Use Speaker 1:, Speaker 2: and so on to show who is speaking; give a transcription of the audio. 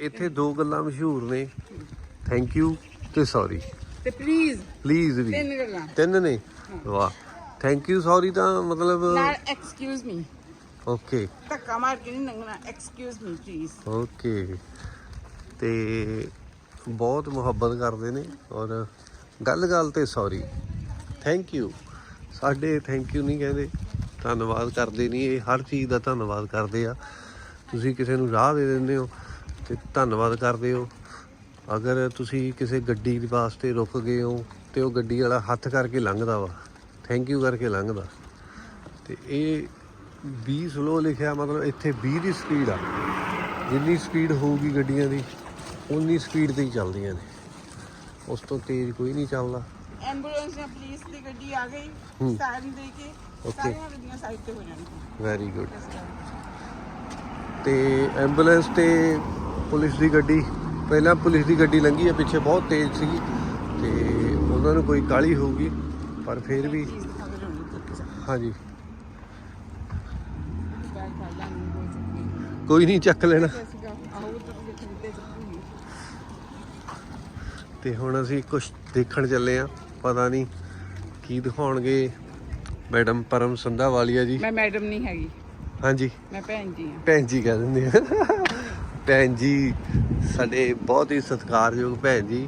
Speaker 1: ਇੱਥੇ ਦੋ ਗੱਲਾਂ ਮਸ਼ਹੂਰ ਨੇ। ਥੈਂਕ ਯੂ ਤੇ ਸੌਰੀ
Speaker 2: ਤੇ ਪਲੀਜ਼
Speaker 1: ਪਲੀਜ਼ ਵੀ।
Speaker 2: ਤਿੰਨ ਗੱਲਾਂ।
Speaker 1: ਤਿੰਨ ਨੇ? ਵਾਹ। ਥੈਂਕ ਯੂ ਸੌਰੀ ਤਾਂ ਮਤਲਬ
Speaker 2: ਨਾਲ ਐਕਸਕਿਊਜ਼ ਮੀ
Speaker 1: ਓਕੇ
Speaker 2: ਧੱਕਾ ਮਾਰ ਕੇ ਨਹੀਂ ਲੰਘਣਾ। ਐਕਸਕਿਊਜ਼ ਮੀ ਪਲੀਜ਼
Speaker 1: ਓਕੇ ਤੇ ਬਹੁਤ ਮੁਹੱਬਤ ਕਰਦੇ ਨੇ ਔਰ ਗੱਲ ਗੱਲ ਤੇ ਸੌਰੀ ਥੈਂਕ ਯੂ ਸਾਡੇ ਥੈਂਕ ਯੂ ਨਹੀਂ ਕਹਿੰਦੇ। ਧੰਨਵਾਦ ਕਰਦੇ ਨਹੀਂ। ਇਹ ਹਰ ਚੀਜ਼ ਦਾ ਧੰਨਵਾਦ ਕਰਦੇ ਆ। ਤੁਸੀਂ ਕਿਸੇ ਨੂੰ ਰਾਹ ਦੇ ਦਿੰਦੇ ਹੋ। ਤੇ ਧੰਨਵਾਦ ਕਰਦੇ ਹੋ। ਅਗਰ ਤੁਸੀਂ ਕਿਸੇ ਗੱਡੀ ਦੇ ਵਾਸਤੇ ਰੁਕ ਗਏ ਹੋ ਤੇ ਉਹ ਗੱਡੀ ਵਾਲਾ ਹੱਥ ਕਰਕੇ ਲੰਘਦਾ ਵਾ ਥੈਂਕ ਯੂ ਕਰਕੇ ਲੰਘਦਾ। ਤੇ ਇਹ 20 ਸਲੋ ਲਿਖਿਆ ਮਤਲਬ ਇੱਥੇ 20 ਦੀ ਸਪੀਡ ਆ। ਜਿੰਨੀ ਸਪੀਡ ਹੋਊਗੀ ਗੱਡੀਆਂ ਦੀ ਉਨੀ ਸਪੀਡ ਤੇ ਹੀ ਚੱਲਦੀਆਂ ਨੇ। ਉਸ ਤੋਂ ਤੇਜ਼ ਕੋਈ ਨਹੀਂ ਚੱਲਦਾ।
Speaker 2: ਐਂਬੂਲੈਂਸ ਜਾਂ ਪੁਲਿਸ ਦੀ ਗੱਡੀ ਆ ਗਈ। ਸਾਈਨ ਦੇ ਕੇ. ਸਾਰੀਆਂ ਗੱਡੀਆਂ ਸਾਈਡ ਤੇ ਹੋ ਜਾਣਗੀਆਂ।
Speaker 1: ਵੈਰੀ ਗੁੱਡ ਤੇ ਐਂਬੂਲੈਂਸ ਤੇ ਪੁਲਿਸ ਦੀ ਗੱਡੀ ਪਹਿਲਾਂ ਪੁਲਿਸ ਦੀ ਗੱਡੀ ਲੰਘੀ ਆ ਪਿੱਛੇ ਬਹੁਤ ਤੇਜ਼ ਸੀਗੀ। ਤੇ ਉਹਨਾਂ ਨੂੰ ਕੋਈ ਕਾਲੀ ਹੋਊਗੀ ਪਰ ਫਿਰ ਵੀ ਹਾਂਜੀ।
Speaker 2: ਕੋਈ
Speaker 1: ਨਹੀਂ ਚੱਕ ਲੈਣਾ। ਤੇ ਹੁਣ ਅਸੀਂ ਕੁਝ ਦੇਖਣ ਚੱਲੇ ਆ ਪਤਾ ਨਹੀਂ ਕੀ ਦਿਖਾਉਣਗੇ। ਮੈਡਮ ਪਰਮ ਸੰਧਾ ਵਾਲੀਆ ਜੀ।
Speaker 2: ਮੈਂ ਮੈਡਮ ਨਹੀਂ ਹੈਗੀ।
Speaker 1: ਹਾਂਜੀ।
Speaker 2: ਮੈਂ ਭੈਣ ਜੀ ਹਾਂ।
Speaker 1: ਭੈਣ ਜੀ ਕਹਿ ਦਿੰਦੇ ਆ। ਭੈਣ ਜੀ ਸਾਡੇ ਬਹੁਤ ਹੀ ਸਤਿਕਾਰਯੋਗ ਭੈਣ ਜੀ।